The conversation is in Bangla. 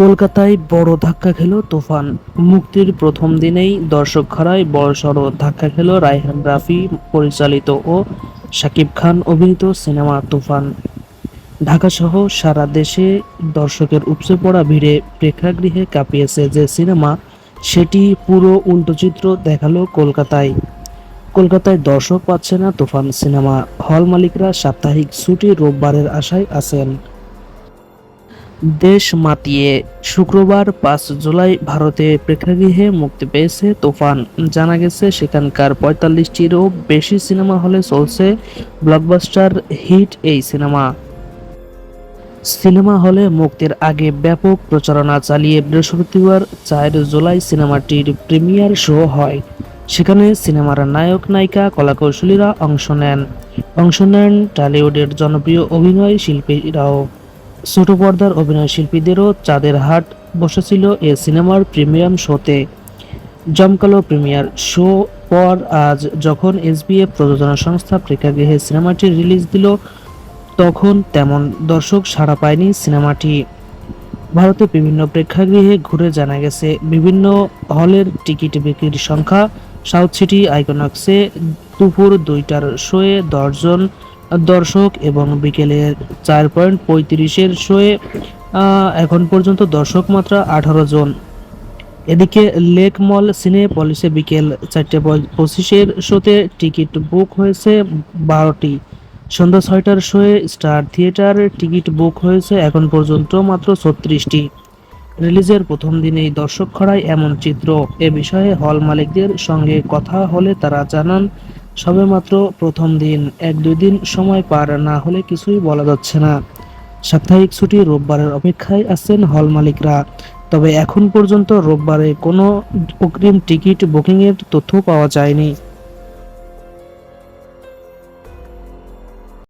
কলকাতায় বড় ধাক্কা খেল তুফান। মুক্তির প্রথম দিনেই দর্শক খাড়ায় বড়সড় ধাক্কা খেল রায়হান রাফি, পরিচালিত ও শাকিব খান অভিনীত সিনেমা তুফান। ঢাকাসহ সারা দেশে দর্শকের উপচে পড়া ভিড়ে প্রেক্ষাগৃহে কাঁপিয়েছে যে সিনেমা, সেটি পুরো উল্টো চিত্র দেখাল কলকাতায়। কলকাতায় দর্শক পাচ্ছে না তুফান সিনেমা। হল মালিকরা সাপ্তাহিক ছুটি রোববারের আশায় আছেন। দেশ মাতিয়ে শুক্রবার পাঁচ জুলাই ভারতে প্রেক্ষাগৃহে মুক্তি পেয়েছে তুফান। জানা গেছে, সেখানকার পঁয়তাল্লিশটিরও বেশি সিনেমা হলে চলছে ব্লকবাস্টার হিট এই সিনেমা। সিনেমা হলে মুক্তির আগে ব্যাপক প্রচারণা চালিয়ে বৃহস্পতিবার চার জুলাই সিনেমাটির প্রিমিয়ার শো হয়। সেখানে সিনেমার নায়ক, নায়িকা, কলাকৌশলীরা অংশ নেন। অংশ নেন টলিউডের জনপ্রিয় অভিনয় শিল্পীরাও। ছোট পর্দার অভিনয় শিল্পীদেরও চাঁদের হাট বসেছিল এ সিনেমার প্রিমিয়াম শোতে। জমকালো প্রিমিয়ার শো পর আজ যখন এসবিএফ প্রযোজনা সংস্থা প্রেক্ষাগৃহে সিনেমাটি রিলিজ দিল, তখন তেমন দর্শক সাড়া পায়নি সিনেমাটি। ভারতে বিভিন্ন প্রেক্ষাগৃহে ঘুরে জানা গেছে, বিভিন্ন হলের টিকিট বিক্রির সংখ্যা, সাউথ সিটি আইকনক্সে দুপুর দুইটার শোয়ে দশজন দর্শক এবং বিকেলে চার পয়েন্ট পঁয়ত্রিশের শোয়ে এখন পর্যন্ত দর্শক মাত্রা আঠারো জন। এদিকে লেক মল সিনে পলিসে বিকেল চারটে পঁচিশের শোতে টিকিট বুক হয়েছে বারোটি। সন্ধ্যা ছয়টার শোয়ে স্টার থিয়েটার টিকিট বুক হয়েছে এখন পর্যন্ত মাত্র ছত্রিশটি। রিলিজের প্রথম দিনেই দর্শক খড়ায় এমন চিত্র। এ বিষয়ে হল মালিকদের সঙ্গে কথা হলে তারা জানান সবেমাত্র প্রথম দিন, এক দুই দিন সময় পার না হলে কিছুই বলা যাচ্ছে না। সাপ্তাহিক ছুটি রোববারের অপেক্ষায় আছেন হল মালিকরা। তবে এখন পর্যন্ত রোববারে কোনো অগ্রিম টিকিট বুকিংয়ের তথ্য পাওয়া যায়নি।